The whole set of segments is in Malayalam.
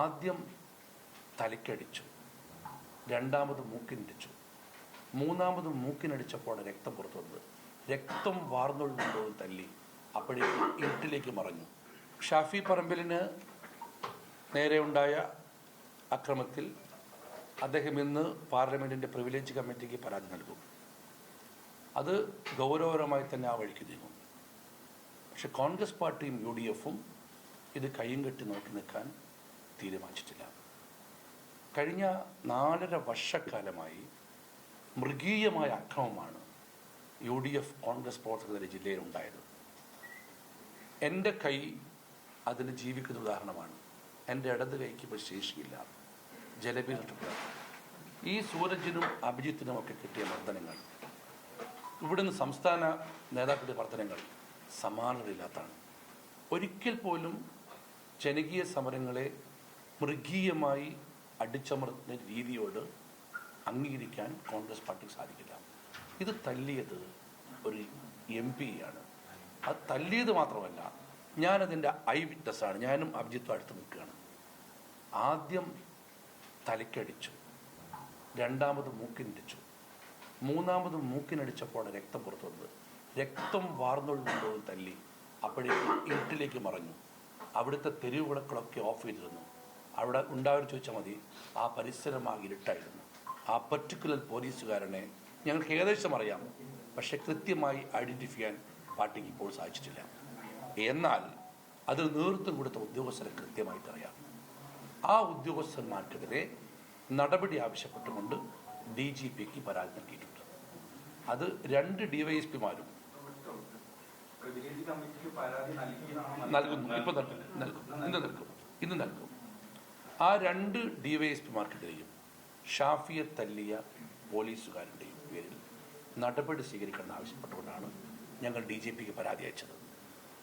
ആദ്യം തലയ്ക്കടിച്ചു രണ്ടാമത് മൂക്കിനടിച്ചു. മൂന്നാമത് മൂക്കിനടിച്ചപ്പോഴാണ് രക്തം പുറത്തു വന്നത്. രക്തം വാർന്നൊഴുകുമ്പോൾ തല്ലി അപ്പോഴേക്കും ഇരുട്ടിലേക്ക് മറഞ്ഞു. ഷാഫി പറമ്പിലിന് നേരെ ഉണ്ടായ അക്രമത്തിൽ അദ്ദേഹം ഇന്ന് പാർലമെന്റിന്റെ പ്രിവിലേജ് കമ്മിറ്റിക്ക് പരാതി നൽകും. അത് ഗൗരവപരമായി തന്നെ ആ വഴിക്ക് നീങ്ങും. പക്ഷെ കോൺഗ്രസ് പാർട്ടിയും യു ഡി എഫും ഇത് കയ്യും കെട്ടി നോക്കി നിൽക്കാൻ തീരുമാനിച്ചിട്ടില്ല. കഴിഞ്ഞ നാലര വർഷക്കാലമായി മൃഗീയമായ അക്രമമാണ് യു ഡി എഫ് കോൺഗ്രസ് പ്രവർത്തകരുടെ ജില്ലയിൽ ഉണ്ടായത് എന്റെ കൈ അതിന് ജീവിക്കുന്ന ഉദാഹരണമാണ്. എന്റെ ഇടത് കൈക്ക് ഇപ്പോൾ ശേഷിയില്ല. ജലബിലിട്ടുണ്ട് ഈ സൂരജിനും അഭിജിത്തിനും ഒക്കെ കിട്ടിയ മർദ്ദനങ്ങൾ ഇവിടുന്ന് സംസ്ഥാന നേതാക്കളുടെ പ്രവർത്തനങ്ങൾ സമാനതയില്ലാത്തതാണ്. ഒരിക്കൽ പോലും ജനകീയ സമരങ്ങളെ മൃഗീയമായി അടിച്ചമർത്തുന്ന രീതിയോട് അംഗീകരിക്കാൻ കോൺഗ്രസ് പാർട്ടിക്ക് സാധിക്കില്ല. ഇത് തല്ലിയത് ഒരു എം ആണ് അത് തല്ലിയത് മാത്രമല്ല ഞാനതിന്റെ ഐ വിറ്റ്നസ്സാണ് ഞാനും അഭിജിത്തും അടുത്ത് നിൽക്കുകയാണ്. ആദ്യം തലയ്ക്കടിച്ചു രണ്ടാമത് മൂക്കിനടിച്ചു. മൂന്നാമത് മൂക്കിനടിച്ചപ്പോഴാണ് രക്തം പുറത്തു വന്നത്. രക്തം വാർന്നൊഴുകുമ്പോൾ തല്ലി അപ്പോഴേക്കും ഇരുട്ടിലേക്ക് മറഞ്ഞു. അവിടുത്തെ തെരുവ് ഓഫ് ചെയ്തിരുന്നു. അവിടെ ഉണ്ടാവർ ചോദിച്ചാൽ മതി. ആ പരിസരമാകെ ഇരുട്ടായിരുന്നു. ആ പർട്ടിക്കുലർ പോലീസുകാരനെ ഞങ്ങൾക്ക് ഏകദേശം അറിയാം. പക്ഷെ കൃത്യമായി ഐഡന്റിഫൈ ചെയ്യാൻ പാർട്ടിക്ക് ഇപ്പോൾ സാധിച്ചിട്ടില്ല. എന്നാൽ അതിൽ നേതൃത്വം കൊടുത്ത ഉദ്യോഗസ്ഥരെ കൃത്യമായിട്ട് അറിയാം. ആ ഉദ്യോഗസ്ഥന്മാർക്കെതിരെ നടപടി ആവശ്യപ്പെട്ടുകൊണ്ട് ഡി ജി പിക്ക് പരാതി നൽകിയിട്ടുണ്ട്. അത് രണ്ട് ഡിവൈഎസ്പിമാരും നൽകുന്നു. ഇപ്പം നൽകും. ഇന്ന് നൽകും. ഇന്ന് നൽകും. ആ രണ്ട് ഡിവൈഎസ്പിമാർക്കെതിരെയും ഷാഫിയെ തല്ലിയ പോലീസുകാരുടെയും പേരിൽ നടപടി സ്വീകരിക്കണം ആവശ്യപ്പെട്ടുകൊണ്ടാണ് ഞങ്ങൾ ഡി ജി പിക്ക് പരാതി അയച്ചത്.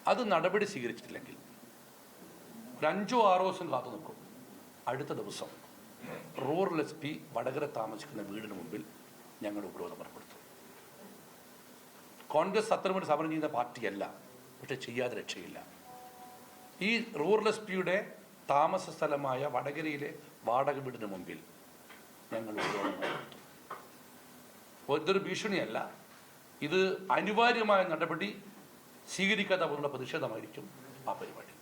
അത് നടപടി സ്വീകരിച്ചിട്ടില്ലെങ്കിൽ ഒരു അഞ്ചോ ആറോ ദിവസം കാത്തു നിൽക്കും. അടുത്ത ദിവസം റൂറൽ എസ് പി വടകര താമസിക്കുന്ന വീടിന് മുമ്പിൽ ഞങ്ങൾ ഉപരോധം ഏർപ്പെടുത്തും. കോൺഗ്രസ് അത്തരമൊരു സമരം ചെയ്യുന്ന പാർട്ടിയല്ല പക്ഷെ ചെയ്യാതെ രക്ഷയില്ല. ഈ റൂറൽ എസ് പിയുടെ താമസ സ്ഥലമായ വടകരയിലെ വാടക വീടിന് മുമ്പിൽ ഞങ്ങൾ ഇതൊരു ഭീഷണിയല്ല. ഇത് അനിവാര്യമായ നടപടി സ്വീകരിക്കാത്ത പോലുള്ള പ്രതിഷേധമായിരിക്കും ആ പരിപാടി.